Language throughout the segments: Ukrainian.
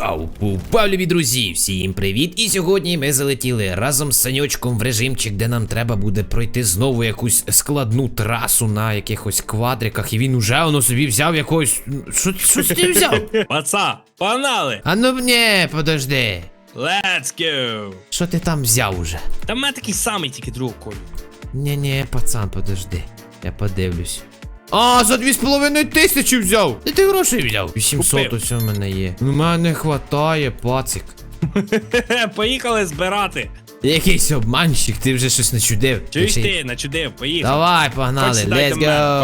Вау! Упав, любі друзі! Всім привіт! І сьогодні ми залетіли разом з Саньочком в режимчик, де нам треба буде пройти знову якусь складну трасу на якихось квадриках. І він уже воно собі взяв якогось. Що, що ти взяв? Паца, погнали! А ну не, подожди. Let's go! Що ти там взяв уже? Та в мене такий самий, тільки другого кольору. Ні-ні, пацан, подожди. Я подивлюсь. А, за дві з половиною тисячі взяв! Де ти грошей взяв? 800 Купив. ось у мене є. У мене хватає, пацик. Поїхали збирати. Якийсь обманщик, ти вже щось начудив. Чуєш Ти начудив, поїхали. Давай, погнали, Хоч let's go,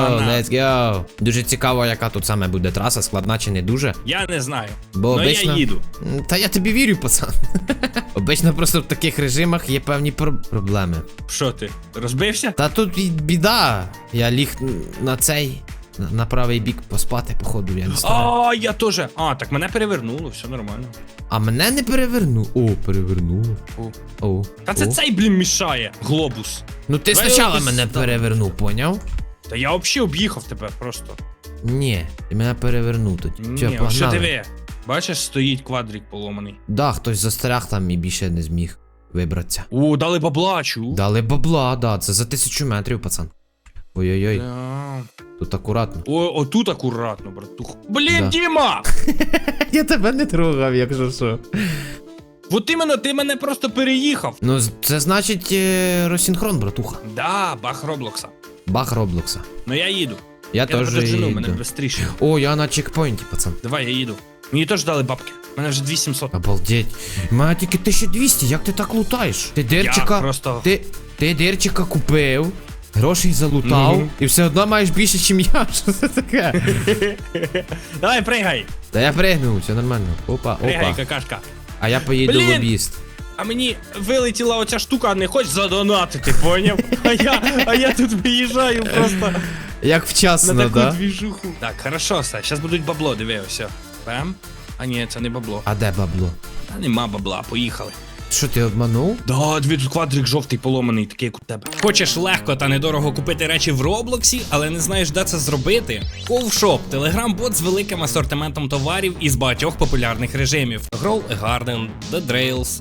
погнали. let's go. Дуже цікаво, яка тут саме буде траса, складна чи не дуже. Я не знаю. Бо Но обично- я їду. Та я тобі вірю, пацан. Обично просто в таких режимах є певні про- проблеми. Що ти? Розбився? Та тут біда. Я ліг на цей, на, на правий бік поспати, походу, я не знаю. А, я теж. А, так мене перевернуло, все нормально. А мене не перевернув. О, перевернуло. О. О. Та це о. цей, блін, мішає. Глобус. Ну ти Давай спочатку мене перевернув, поняв? Та я взагалі об'їхав тебе просто. Ні, ти мене перевернув тут. Ні, ось що погнали. диви. Бачиш, стоїть квадрик поломаний. Да, хтось застряг там і більше не зміг вибратися. О, дали бабла, чу. Дали бабла, да, це за тисячу метрів, пацан. Ой-ой-ой, тут акуратно. О, отут акуратно, братух. Блін, Да. Діма! Я тебе не трогав, якщо що. От іменно ти мене просто переїхав. Ну, з- це значить е, розсінхрон, братуха. Да, бах Роблокса. Бах Роблокса. Ну я їду. Я Я теж тебе дожену, їду. мене швидше. О, я на чекпоінті, пацан. Давай, я їду. Мені теж дали бабки. У мене вже 2700. Обалдеть. У мене тільки 1200, як ти так лутаєш? Ти дирчика. Я просто- Ти, ти дирчика купив, грошей залутав, Мгм. і все одно маєш більше, ніж я. Що це таке? Давай, пригай. Та я пригнув, все нормально. Опа, Пригай, опа. какашка. А я поїду Блін! лобіст. А мені вилетіла оця штука, а не хочеш задонатити, поняв? А я, а я тут виїжджаю просто Як на вчасно, таку да? двіжуху. Так, хорошо, все, зараз будуть бабло, диви, ось. Бем. А ні, це не бабло. А де бабло? Та нема бабла, поїхали. Що ти обманув? Да, дві тут квадрик жовтий поломаний, такий як у тебе. Хочеш легко та недорого купити речі в Роблоксі, але не знаєш, де це зробити? Ковшоп телеграм-бот з великим асортиментом товарів із багатьох популярних режимів: Grow a Garden, The Drails,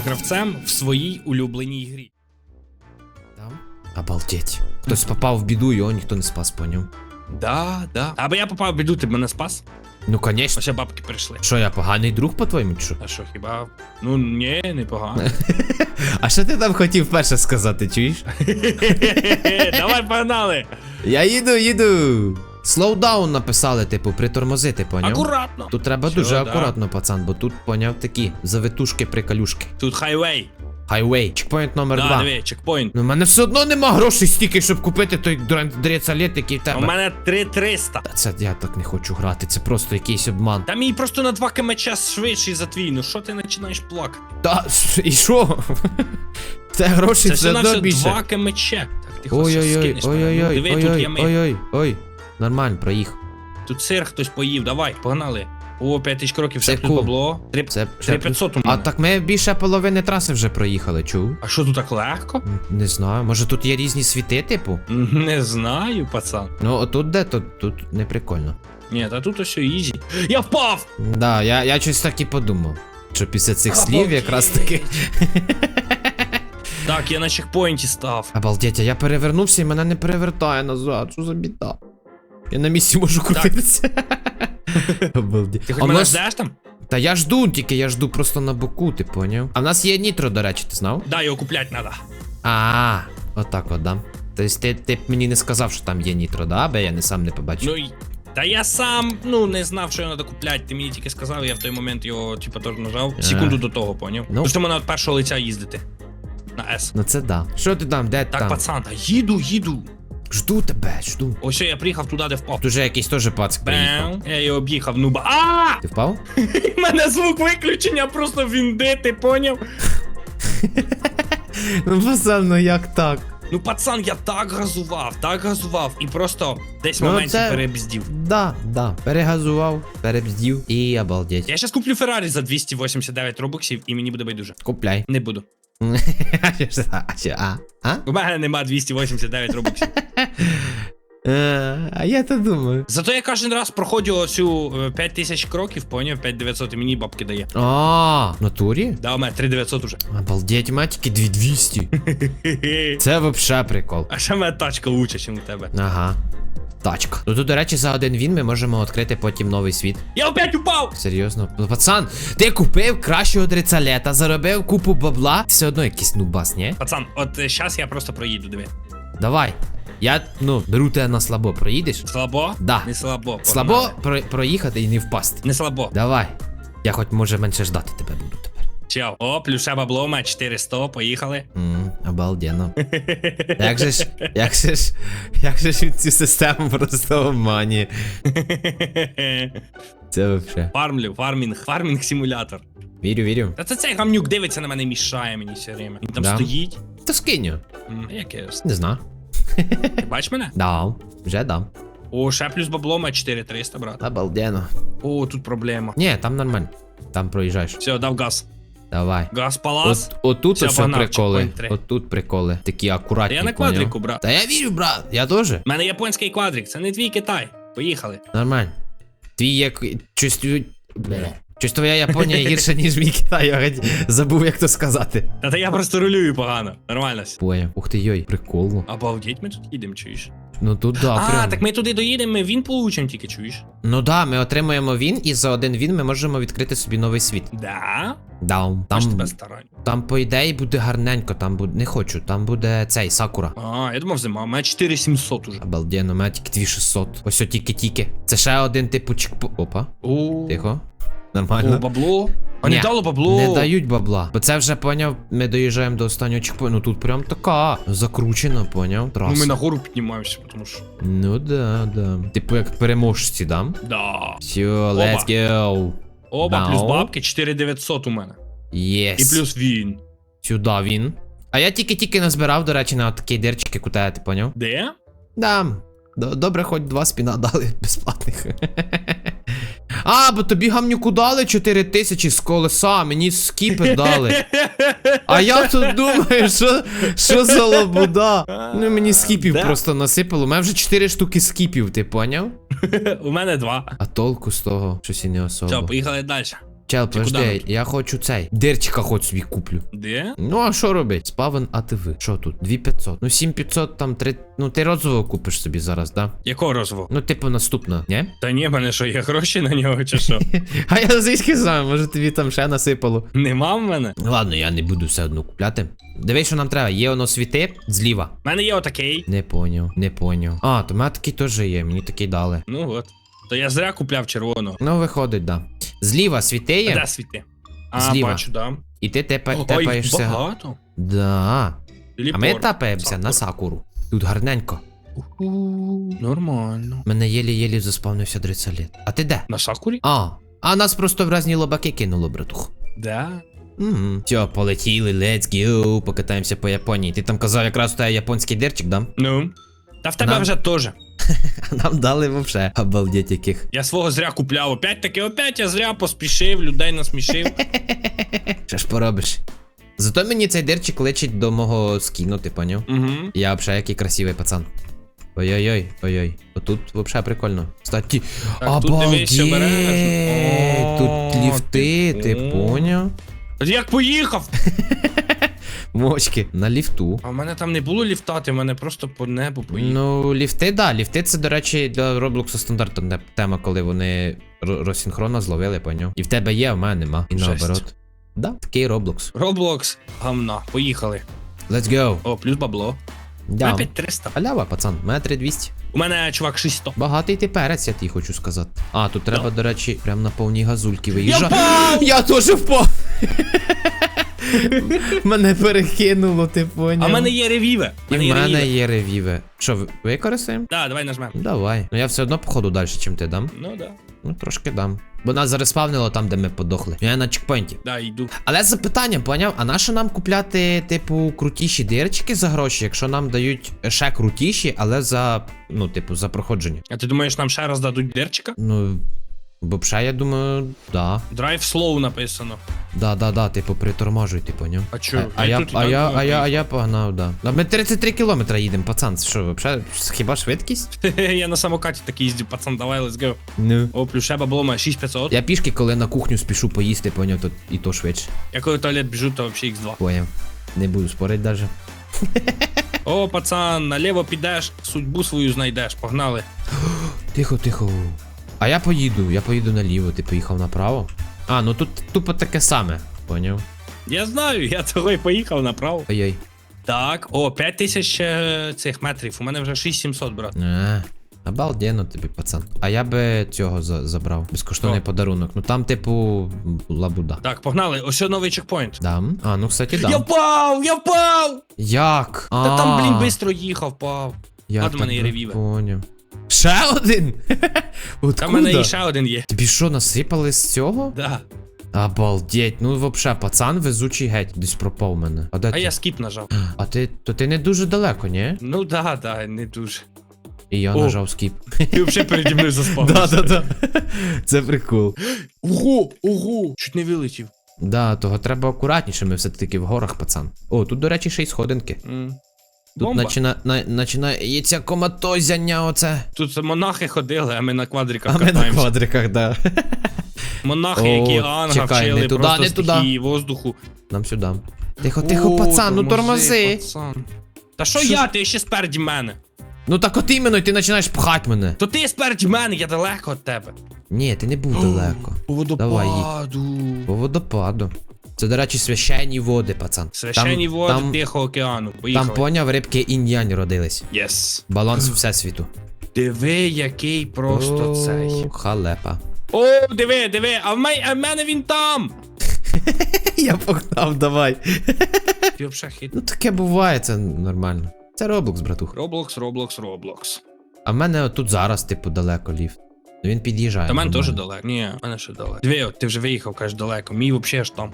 гравцем в своїй улюбленій грі. Там? Обалдеть. Хтось попав в біду, його ніхто не спас, поняв? Да, да. Аби я попав в біду, ти б мене спас. Ну, конечно. Ось бабки прийшли. Що, я поганий друг, по-твоєму, чи що? А що, хіба? Ну ні, непогано. А що ти там хотів перше сказати, чуєш? Давай погнали! Я їду, їду. Слоудаун написали, типу, притормозити, поняв? Акуратно! Тут треба Всё, дуже да. акуратно, пацан, бо тут, поняв, такі завитушки, прикалюшки. Тут хайвей. Хайвей, чекпоінт номер Да, два. диви, чекпоінт. Ну, в мене все одно нема грошей стільки, щоб купити той дрецалет, який в У мене 3300. Та це я так не хочу грати, це просто якийсь обман. Та мій просто на 2 км час швидший за твій. Ну що ти починаєш плакати? Та ш- і що? Це гроші Це все все одно все більше. 2 км. Так, ти хочеш Ой-ой-ой, скинеш мене. Ну, ой-ой-ой, Диви, тут ой-ой, ями. ой-ой, ой. Нормально, проїхав. Тут сир хтось поїв, давай, погнали. О, 5 тисяч кроків, Це тут кул. бабло. Три- Це 3500 у А мене. так ми більше половини траси вже проїхали, чув? А що тут так легко? М, Не знаю, може тут є різні світи, типу? Не знаю, пацан. Ну, отут де, то тут не прикольно. Ні, та тут ось ізі. Я впав! Да, я, я щось так і подумав. Що після цих слів Обалдеть. якраз таки. Так, я на чекпоінті став. Обалдеть, а я перевернувся і мене не перевертає назад. Що за біда? Я на місці можу крутитися. Обалдеть. Ти хоч мене ждеш там? Та я жду, тільки я жду просто на боку, ти поняв? А в нас є нітро, до речі, ти знав? Да, його куплять треба. А, отак от, да. Тобто ти, ти б мені не сказав, що там є нітро, да? Бо я не сам не побачив. Ну, й- та я сам, ну, не знав, що його треба купляти. Ти мені тільки сказав, я в той момент його, типа, теж нажав. А. Секунду до того, поняв? Ну. Ну. Просто мене від першого лиця їздити. На С. Ну це да. Що ти там, де ти Так, там? пацан, та їду, їду. Жду тебе, жду. Ось що я приїхав туди, де впав. Тут уже якийсь теж пацик приїхав. Бем. Я його об'їхав, нуба. А! Ти впав? У мене звук виключення просто вінди, ти поняв? Ну, пацан, ну як так? Ну, пацан, я так газував, так газував, і просто десь в Ну, моменті це- перебздів. Да, да. Перегазував, перебздів і обалдеть. Я щас куплю Феррарі за 289 робоксів і мені буде байдуже. Купляй. Не буду. А, а? У мене нема 289 робоксів. Е, А я то думаю. Зато я кожен раз проходжу оцю е, 5000 кроків, поняв, 5900 і мені бабки дає. А, в натурі? Да, у мене 3900 уже. Обалдеть, мене тільки 2200. Це вообще прикол. А ще мене тачка лучше, ніж у тебе. Ага. Тачка. Ну тут, до речі, за один він ми можемо відкрити потім новий світ. Я опять упав! Серйозно? Ну, пацан, ти купив кращого дрицалета, заробив купу бабла, все одно якийсь нубас, ні? Пацан, от зараз я просто проїду, диви. Давай. Я, ну, беру тебе на слабо, проїдеш? Слабо? Да. Не слабо. Слабо погнали. про- проїхати і не впасти. Не слабо. Давай. Я хоч може менше ждати тебе буду тепер. Чел. О, плюша бабло, у мене 400, поїхали. Ммм, обалденно. Як же ж, як же ж, як же ж він цю систему просто обманює. Це вообще. Фармлю, фармінг, фармінг симулятор. Вірю, вірю. Та це цей гамнюк дивиться на мене, мішає мені все время. Він там Да. стоїть. Та скинь його. М, Якесь. Не знаю. Ти бачиш мене? Дав. Вже дам. О, ще плюс бабло, має 4300, брат. Обалденно. О, тут проблема. Ні, там нормально. Там проїжджаєш. Все, дав газ. Давай. Газ палас. От, отут Все, ось погнав, приколи. три. Отут приколи. Такі акуратні. Я на поняв? квадрику, брат. Та я вірю, брат. Я теж. У мене японський квадрик, це не твій Китай. Поїхали. Нормально. Твій як. Чувствую. Бля. Щось твоя Японія гірше, ніж мій Китай, я геть забув, як то сказати. Та та я просто рулюю погано. Нормально. все. Поняв. Ух ти йой, прикольно. Обалдеть, ми тут їдемо, чуєш? Ну тут да, а, прям. так ми туди доїдемо, ми він получимо тільки, чуєш? Ну да, ми отримуємо він, і за один він ми можемо відкрити собі новий світ. Да? Даун. Там... Там, тебе старань. там по ідеї буде гарненько, там буде. Не хочу, там буде цей Сакура. А, я думав зима, у мене 4700 уже. Обалденно, у мене тільки 2600. Ось о тільки-тільки. Це ще один типу чекпо. Опа, О, тихо. О, Нормально. бабло. А не дало бабло. Не дають бабла. Бо це вже поняв, ми доїжджаємо до останнього чекпоінту. Ну тут прям така закручена, поняв? Ну ми нагору піднімаємося, тому що. Ну да, да. Типу як переможці, да? Да. Все, let's go. Оба, Да. плюс бабки 4900 у мене. Єс. І плюс він. Сюди він. А я тільки-тільки назбирав, до речі, на такі дирчики кутає, ти поняв? Де? Да. Добре, хоч два спіна дали безплатних. А, бо тобі гамнюку дали 4 тисячі з колеса, мені скіпи дали. А я тут думаю, що, що за лабуда? Ну мені скіпів Да. просто насипало. У мене вже 4 штуки скіпів, ти поняв? У мене два. А толку з того, щось і не особо. Що, поїхали далі. Чел, куди подожди, я хочу цей. Дирчика хоч собі куплю. Де? Ну а що робить? Спавен АТВ. Що тут? 2500. Ну 7500 там 3. Ну ти розового купиш собі зараз, да? Якого розву? Ну, типу, наступна, ні? Та ні, в мене що, є гроші на нього чи що? А я звідки знаю, може тобі там ще насипало. Нема в мене. Ладно, я не буду все одно купляти. Дивись, що нам треба. Є воно світи зліва. У мене є отакий. Не поняв, не поняв. А, то в мене такий теж є, мені такий дали. Ну от. То я зря купляв червоного. Ну, виходить, да. Зліва світи є, Де світи? А, Зліва. бачу, да. і ти тепа, їх тепаєшся. багато. Да. А ми Телепорт. тапаємося на сакуру. Тут гарненько. Уху, Нормально. Мене єлі-єлі заспавнився дрицаліт. А ти де? На сакурі? А, а нас просто в різні лобаки кинуло, братух. Да. Угу. Все, полетіли, let's go, покатаємося по Японії. Ти там казав, якраз у тебе японський дирчик, да? Ну. Та в тебе Нам- вже теж. А Нам дали вообще обалдеть яких. Я свого зря купляв. Опять таки, опять я зря поспішив, людей насмішив. Що ж поробиш? Зато мені цей дирчик лечить до мого скіну, ти поняв? Угу. Я взагалі який красивий пацан. Ой-ой-ой, ой-ой. Отут вообще прикольно. Кстати, Так, тут дивись, обалдеть! обережно. Тут О, ліфти, ти ти понял. поняв? Як поїхав? Мочки, на ліфту. А в мене там не було ліфтати, в мене просто по небу поїхав. Ну, ліфти, да, ліфти це, до речі, для Роблоксу стандартна тема, коли вони ро- розсинхронно зловили, поняв. І в тебе є, а в мене нема. І Жесть. наоборот. Да, такий Роблокс. Roblox, гамна, поїхали. Let's go. О, плюс бабло. Да. Опять 300. Халява, пацан, у мене 3200. У мене чувак 600. Багатий ти перець, я тобі хочу сказати. А, тут треба, до речі, прям на повній газульки виїжджати. впав! Я теж впав! Мене перекинуло, ти поняв. А в мене є ревіве. І в мене є ревіве. Що, ви- використаємо? Да, давай нажмемо. Давай. Ну я все одно походу далі, чим ти дам. Ну да. Ну трошки дам. Бо нас зараз спавнило там, де ми подохли. Я на чекпоінті. Да, йду. Але запитання, поняв, а нащо нам купляти, типу, крутіші дирчики за гроші, якщо нам дають ще крутіші, але за, ну, типу, за проходження? А ти думаєш, нам ще раз дадуть дерчика? Ну, бо я думаю, да. Drive slow написано. Да, да, да, типу, приторможуй, ти поняв? А чо? А, а, я, а, я, а, я, а я погнав, да. А ми 33 кілометра їдемо, пацан, що, взагалі, хіба швидкість? Я на самокаті такий їздю, пацан, давай, let's go. Ну. О, плюс ще бабло має 6500. Я пішки, коли на кухню спішу поїсти, поняв, то і то швидше. Я коли в туалет біжу, то взагалі X2. Поняв. Не буду спорити даже. О, пацан, наліво підеш, судьбу свою знайдеш, погнали. Тихо, тихо. А я поїду, я поїду наліво, ти поїхав направо. А, ну тут тупо таке саме, поняв? Я знаю, я того і поїхав направо. Ой-ой. Так, о, 5000 е, цих метрів. У мене вже 6700, брат. А, обалденно тобі, пацан. А я би цього за- забрав. Безкоштовний Що? подарунок. Ну там, типу, лабуда. Так, погнали. Ось новий чекпоінт. Дам. А, ну кстати, Я дам. впав! Я впав! Як? Та там, блін, бистро їхав, впав. Я до мене так є ревіве. Поняв. Ще один? Та в мене і ще один є. Тобі що, насипали з цього? Да. Обалдеть, ну вообще, пацан везучий геть. Десь пропав мене. А де А ти? я скіп нажав. А ти, то ти не дуже далеко, ні? Ну да, да, не дуже. І я О. нажав скіп. Ти взагалі переді мною заспав. да. Це прикол. Ого, ого! Чуть не вилетів. Да, того треба акуратніше, ми все-таки в горах, пацан. О, тут, до речі, ще й сходинки. М. Тут Бомба. начина, на, начинається коматозяння оце. Тут монахи ходили, а ми на квадриках А ми на катаємося. квадриках, да. Монахи, О, які анга чекай, не вчили туди, просто не туди. стихії воздуху. Нам сюди. Тихо, тихо, О, пацан, ну тормози. пацан. Та що, Що я? Ти ще спереді мене. Ну так от іменно, і ти починаєш пхати мене. То ти спереді мене, я далеко від тебе. Ні, ти не був далеко. По Давай, їдь. водопаду. По водопаду. Це, до речі, священні води, пацан. Священні там, води Там, Тихого океану. Поїхали. там поняв, рибки інь-янь родились. Єс. Баланс всесвіту. Диви, який просто О, цей. Халепа. О, диви, диви, а в, мей, а в мене він там. Я погнав, давай. Ти хит. Ну таке буває, це нормально. Це Роблокс, братух. Роблокс, Роблокс, Роблокс. А в мене тут зараз, типу, далеко ліфт. Ну він під'їжджає. Та мене теж далеко. Ні, мене ще далеко. Диви, от ти вже виїхав, кажеш, далеко. Мій взагалі ж там.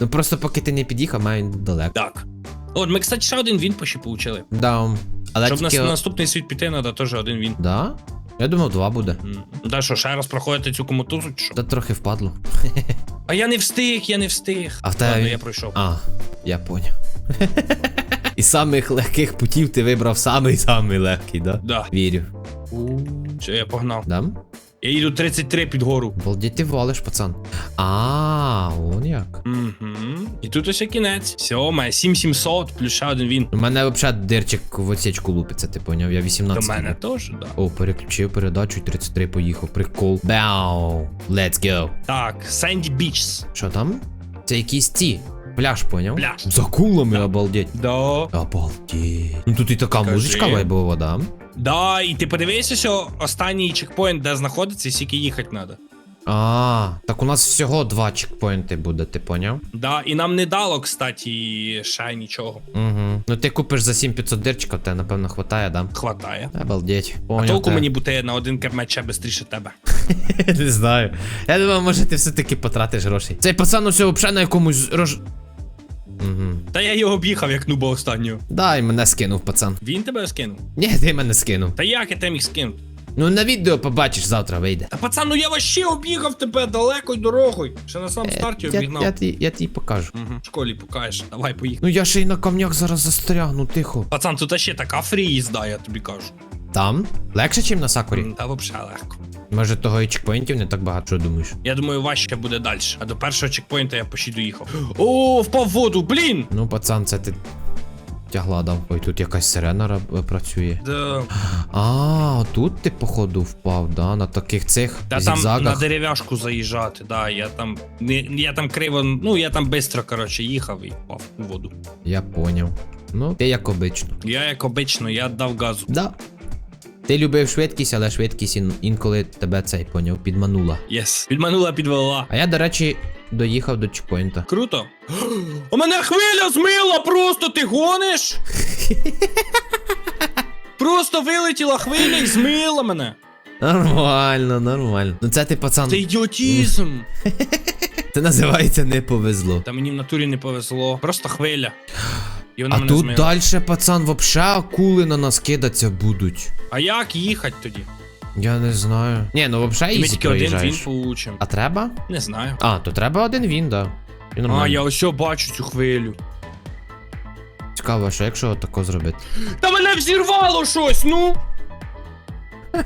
Ну просто поки ти не під'їхав, має далеко. Так. От, ми, кстати, ще один він поші получили. Да. Але Щоб тільки... на наступний світ піти, треба теж один він. Да? Я думав, два буде. М. Да що, ще раз проходити цю комутузу чи що? Та трохи впадло. А я не встиг, я не встиг. А в тебе Ладно, я пройшов. А, я поняв. Із самих легких путів ти вибрав самий самий легкий, да? Да. Вірю. Все, я погнав. Дам? Я їду 33 під гору. Балдіть ти валиш, пацан. А, он як. Угу. І тут ось і кінець. Все, має 7700 плюс ще один він. У мене взагалі дирчик в отсічку лупиться, ти поняв? Я До 18. мене теж, да. О, переключив передачу і 33 поїхав. Прикол. Бау. Let's go. Так, Sandy Beaches. Що там? Це якісь ці. Пляж, поняв? Пляж. За кулами, обалдеть. Да. Обалдеть. Ну тут і така музичка вайбова, да? Да, і ти подивися, що останній чекпоінт, де знаходиться, і скільки їхати треба. А, так у нас всього два чекпоінти буде, ти поняв? Да, і нам не дало, кстати, ще нічого. Угу. Ну ти купиш за 7500 дирчика, тебе напевно хватає, да? Хватає. Обалдеть. А толку те. мені бути на один кермет ще швидше тебе. Не знаю. Я думаю, може ти все-таки потратиш грошей. Цей пацан усе взагалі на якомусь рож. Угу. Та я його об'їхав як нуба останнього. Да, і мене скинув, пацан. Він тебе скинув. Ні, ти мене скинув. Та як я тебе міг скинути? Ну на відео побачиш, завтра вийде. Та пацан, ну я вообще об'їхав тебе далекою дорогою. Ще на самому старті Е, я, обігнав. я, ті- я тобі покажу. Угу. В школі покажеш. Давай поїхали. Ну я ще й на камнях зараз застрягну, тихо. Пацан, тут ще така фрі їзда, я тобі кажу. Там? Легше, ніж на Сакурі? Та вообще легко. Може того і чекпоінтів не так багато, що думаєш? Я думаю, важче буде далі. А до першого чекпоінта я почти доїхав. О, впав в воду, блін! Ну, пацан, це ти тягла дав. Ой, тут якась сирена працює. Да. А, тут ти, походу, впав, да? На таких цих Та там на дерев'яшку заїжджати, да, я там. Не, я там криво, ну я там швидко, коротше, їхав і впав у воду. Я поняв. Ну, ти як обично. Я, як обично, я дав газу. Да. Ти любив швидкість, але швидкість інколи тебе цей поняв, підманула. Єс. Підманула, підвела. А я, до речі, доїхав до чекпоінта. Круто. У мене хвиля змила, просто ти гониш? Просто вилетіла хвиля і змила мене. Нормально, нормально. Ну це ти пацан. Це ідіотізм. Це називається не повезло. Та мені в натурі не повезло. Просто хвиля. І вона А мене тут змила. далі, пацан, вообще акули на нас кидаться будуть. А як їхати тоді? Я не знаю. Ні, ну вообще І ми ізі тільки один він проїжджаєш. получимо. А треба? Не знаю. А, то треба один він, да. І нормально. А, я ось бачу цю хвилю. Цікаво, що якщо отако зробити. Та мене взірвало щось, ну!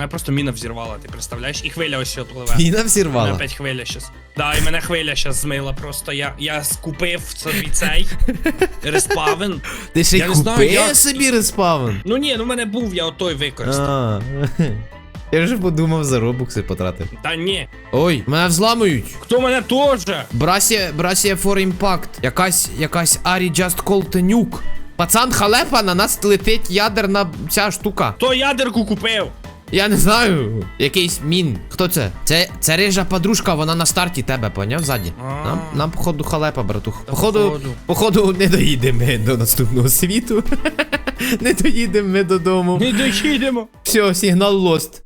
Мене просто міна взірвала, ти представляєш? І хвиля ось що пливе. Міна Мене опять хвиля щас. Да, і мене хвиля щас змила. Просто я, я скупив собі цей респавен. Ти ще й Я знаю, купив як- собі респавн. Ну ні, ну в мене був, я отой використав. А, Я вже подумав за робокси потратив. Та ні. Ой, мене взламують. Хто мене теж? Брасія, Брасія for Impact. Якась, якась Арі Just Call to Nuke. Пацан халепа, на нас летить ядерна ця штука. Хто ядерку купив? Я не знаю. Якийсь мін. Хто це? Це, це рижа подружка, вона на старті тебе, поняв ззаді. Нам, нам походу халепа, братух. Походу, походу. не доїдемо ми до наступного світу. не доїдемо ми додому. Не доїдемо. Все, сигнал лост.